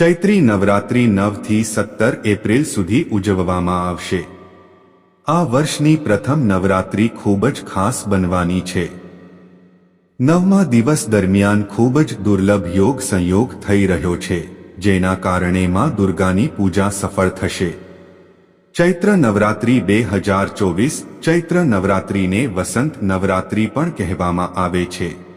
ચૈત્રી નવરાત્રી નવથી સત્તર એપ્રિલ સુધી ઉજવવામાં આવશે. આ વર્ષની પ્રથમ નવરાત્રી ખૂબ જ ખાસ બનવાની છે. નવમા દિવસ દરમિયાન ખૂબ જ દુર્લભ યોગ સંયોગ થઈ રહ્યો છે, જેના કારણે માં દુર્ગાની પૂજા સફળ થશે. ચૈત્ર નવરાત્રી બે હજાર ચોવીસ ચૈત્ર નવરાત્રીને વસંત નવરાત્રી પણ કહેવામાં આવે છે.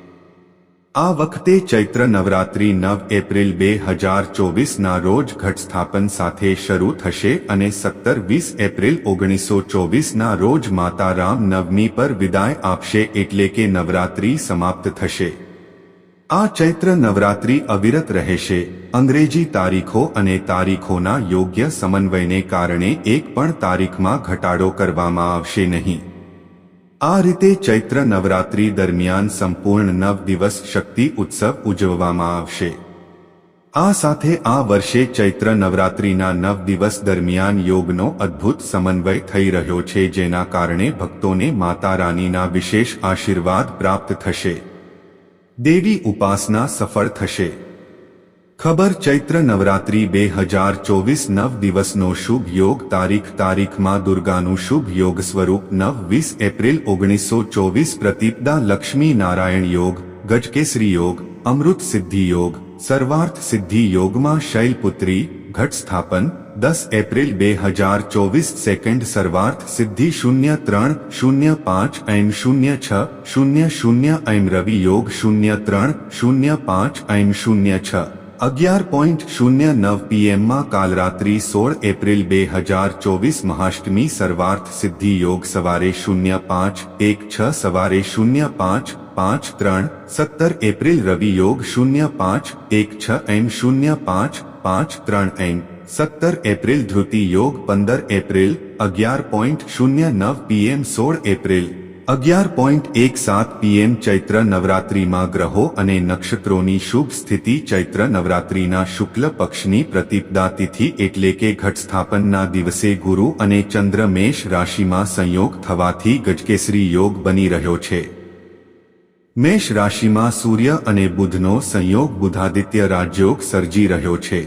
આ વખતે ચૈત્ર નવરાત્રી નવ એપ્રિલ બે હજાર ચોવીસના રોજ ઘટ સ્થાપન સાથે શરૂ થશે અને સત્તર વીસ એપ્રિલ ઓગણીસો ચોવીસના રોજ માતા રામ નવમી પર વિદાય આપશે એટલે કે નવરાત્રી સમાપ્ત થશે. આ ચૈત્ર નવરાત્રી અવિરત રહેશે. અંગ્રેજી તારીખો અને તારીખોના યોગ્ય સમન્વયને કારણે એક પણ તારીખમાં ઘટાડો કરવામાં આવશે નહીં. આ રીતે ચૈત્ર નવરાત્રી દરમિયાન સંપૂર્ણ નવ દિવસ શક્તિ ઉત્સવ ઉજવવામાં આવશે. આ સાથે આ વર્ષે ચૈત્ર નવરાત્રીના નવ દિવસ દરમિયાન યોગનો અદ્ભુત સમન્વય થઈ રહ્યો છે, જેના કારણે ભક્તોને માતા રાનીના વિશેષ આશીર્વાદ પ્રાપ્ત થશે. દેવી ઉપાસના સફળ થશે. ખબર ચૈત્ર નવરાત્રી બે હજાર ચોવીસ નવ દિવસનો શુભ યોગ તારીખ તારીખમાં દુર્ગાનું શુભ યોગ સ્વરૂપ નવ વીસ એપ્રિલ ઓગણીસો ચોવીસ પ્રતિપદા લક્ષ્મી નારાયણ યોગ, ગજકેસરી યોગ, અમૃત સિદ્ધિ યોગ, સર્વાર્થ સિદ્ધિ યોગમાં શૈલપુત્રી, ઘટ સ્થાપન, દસ એપ્રિલ બે હજાર ચોવીસ સેકન્ડ સર્વાર્થ સિદ્ધિ શૂન્ય ત્રણ, શૂન્ય પાંચ એમ શૂન્ય છ, શૂન્ય શૂન્ય એમ રવિ યોગ શૂન્ય ત્રણ, શૂન્ય પાંચ એમ શૂન્ય છ. અગિયાર પોઈન્ટ શૂન્ય નવ પીએમમાં કાલરાત્રી સોળ એપ્રિલ બે હજાર ચોવીસ મહાષ્ટમી સર્વાર્થ સિદ્ધિ યોગ સવારે શૂન્ય પાંચ, એક છ સવારે શૂન્ય પાંચ પાંચ ત્રણ, સત્તર એપ્રિલ રવિ યોગ શૂન્ય પાંચ, એક છ એમ શૂન્ય પાંચ પાંચ ત્રણ એમ. સત્તર એપ્રિલ ધૃતિ યોગ પંદર એપ્રિલ અગિયાર પોઈન્ટ શૂન્ય નવ પીએમ સોળ એપ્રિલ. અગિયાર પોઈન્ટ એક સાત પીએમ ચૈત્ર નવરાત્રીમાં ગ્રહો અને નક્ષત્રોની શુભ સ્થિતિ ચૈત્ર નવરાત્રીના શુક્લ પક્ષની પ્રતિપદા તિથિ એટલે કે ઘટસ્થાપનના દિવસે ગુરુ અને ચંદ્ર મેષ રાશિમાં સંયોગ થવાથી ગજકેસરી યોગ બની રહ્યો છે. મેષ રાશિમાં સૂર્ય અને બુધનો સંયોગ બુધાદિત્ય રાજયોગ સર્જી રહ્યો છે.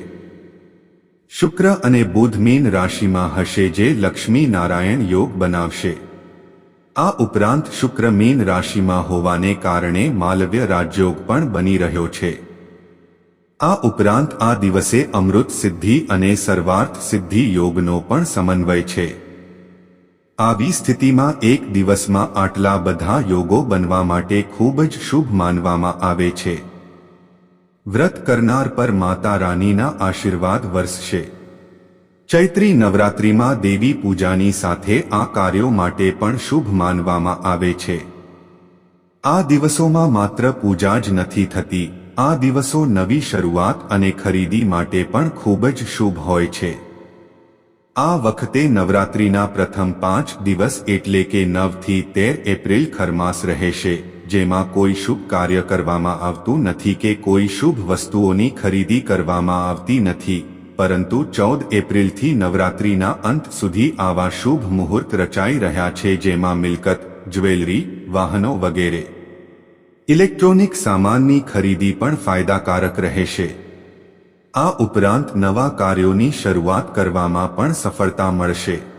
શુક્ર અને બુધ મીન રાશિમાં હશે જે લક્ષ્મી નારાયણ યોગ બનાવશે. આ ઉપરાંત શુક્ર મીન રાશિમાં હોવાને કારણે માલવ્ય રાજયોગ પણ બની રહ્યો છે. આ ઉપરાંત આ દિવસે અમૃત સિદ્ધિ અને સર્વાર્થ સિદ્ધિ યોગનો પણ સમન્વય છે. આવી સ્થિતિમાં એક દિવસમાં આટલા બધા યોગો બનવા માટે ખૂબ જ શુભ માનવામાં આવે છે. વ્રત કરનાર પર માતા રાનીના આશીર્વાદ વરસશે. ચૈત્રી નવરાત્રિમાં દેવી પૂજાની સાથે આ કાર્યો માટે પણ શુભ માનવામાં આવે છે. આ દિવસોમાં માત્ર પૂજા જ નથી થતી, આ દિવસો નવી શરૂઆત અને ખરીદી માટે પણ ખૂબ જ શુભ હોય છે. આ વખતે નવરાત્રિના પ્રથમ પાંચ દિવસ એટલે કે નવથી તેર એપ્રિલ ખરમાસ રહેશે, જેમાં કોઈ શુભ કાર્ય કરવામાં આવતું નથી કે કોઈ શુભ વસ્તુઓની ખરીદી કરવામાં આવતી નથી. પરંતુ ચૌદ એપ્રિલથી નવરાત્રીના અંત સુધી આવા શુભ મુહૂર્ત રચાઈ રહ્યા છે જેમાં મિલકત, જ્વેલરી, વાહનો વગેરે. ઇલેક્ટ્રોનિક સામાનની ખરીદી પણ ફાયદાકારક રહેશે. આ ઉપરાંત નવા કાર્યોની શરૂઆત કરવામાં પણ સફળતા મળશે.